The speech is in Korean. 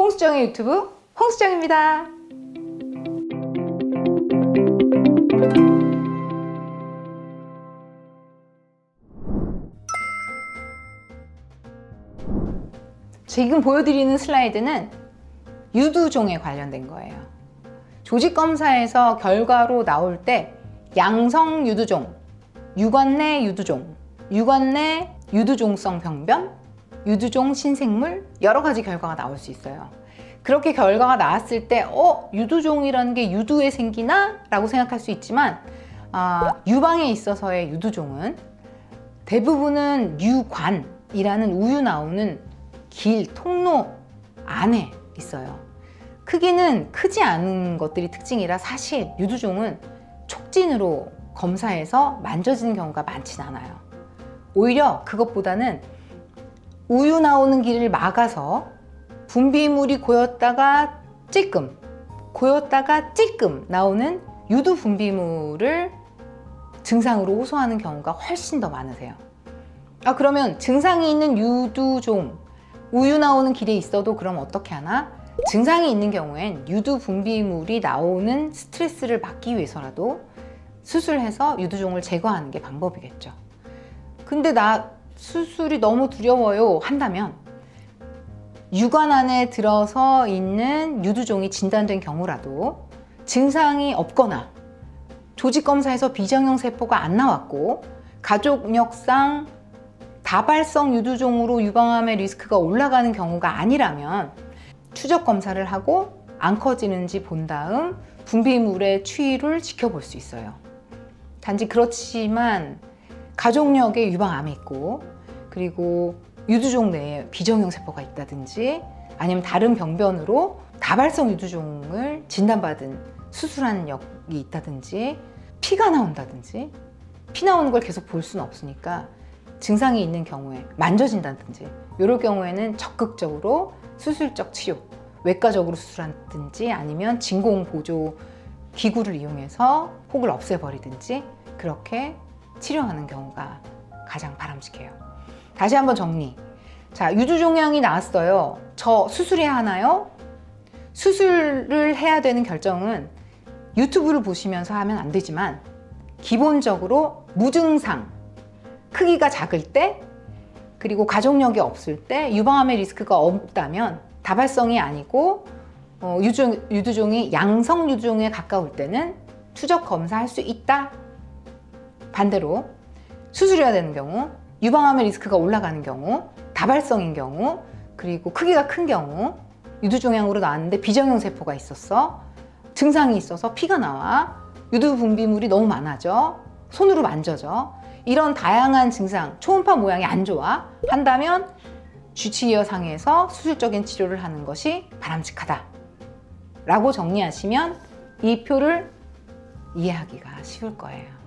홍수정의 유튜브 홍수정입니다. 지금 보여드리는 슬라이드는 유두종에 관련된 거예요. 조직 검사에서 결과로 나올 때 양성 유두종, 유관 내 유두종, 유관 내 유두종성 병변, 유두종 신생물 여러 가지 결과가 나올 수 있어요. 그렇게 결과가 나왔을 때, 어, 유두종이라는 게 유두에 생기나? 라고 생각할 수 있지만, 아, 유방에 있어서의 유두종은 대부분은 유관이라는 우유 나오는 길, 통로 안에 있어요. 크기는 크지 않은 것들이 특징이라 사실 유두종은 촉진으로 검사해서 만져지는 경우가 많진 않아요. 오히려 그것보다는 우유 나오는 길을 막아서 분비물이 고였다가 찔끔, 고였다가 찔끔 나오는 유두 분비물을 증상으로 호소하는 경우가 훨씬 더 많으세요. 아, 그러면 증상이 있는 유두종, 우유 나오는 길에 있어도 그럼 어떻게 하나? 증상이 있는 경우엔 유두 분비물이 나오는 스트레스를 막기 위해서라도 수술해서 유두종을 제거하는 게 방법이겠죠. 근데 나 수술이 너무 두려워요 한다면 유관 안에 들어서 있는 유두종이 진단된 경우라도 증상이 없거나 조직 검사에서 비정형 세포가 안 나왔고 가족력상 다발성 유두종으로 유방암의 리스크가 올라가는 경우가 아니라면 추적 검사를 하고 안 커지는지 본 다음 분비물의 추이를 지켜볼 수 있어요. 단지 그렇지만 가족력에 유방암이 있고 그리고 유두종 내에 비정형 세포가 있다든지 아니면 다른 병변으로 다발성 유두종을 진단받은 수술한 역이 있다든지 피가 나온다든지 피 나오는 걸 계속 볼 수는 없으니까 증상이 있는 경우에 만져진다든지 이럴 경우에는 적극적으로 수술적 치료 외과적으로 수술하든지 아니면 진공 보조 기구를 이용해서 혹을 없애버리든지 그렇게 치료하는 경우가 가장 바람직해요. 다시 한번 정리. 자, 유두종양이 나왔어요. 저 수술해야 하나요? 수술을 해야 되는 결정은 유튜브를 보시면서 하면 안 되지만 기본적으로 무증상, 크기가 작을 때 그리고 가족력이 없을 때 유방암의 리스크가 없다면 다발성이 아니고 어, 유두, 유두종이 양성 유두종에 가까울 때는 추적 검사할 수 있다. 반대로 수술해야 되는 경우, 유방암의 리스크가 올라가는 경우, 다발성인 경우, 그리고 크기가 큰 경우, 유두종양으로 나왔는데 비정형 세포가 있었어. 증상이 있어서 피가 나와. 유두 분비물이 너무 많아져. 손으로 만져져. 이런 다양한 증상, 초음파 모양이 안 좋아. 한다면 주치의어 상에서 수술적인 치료를 하는 것이 바람직하다. 라고 정리하시면 이 표를 이해하기가 쉬울 거예요.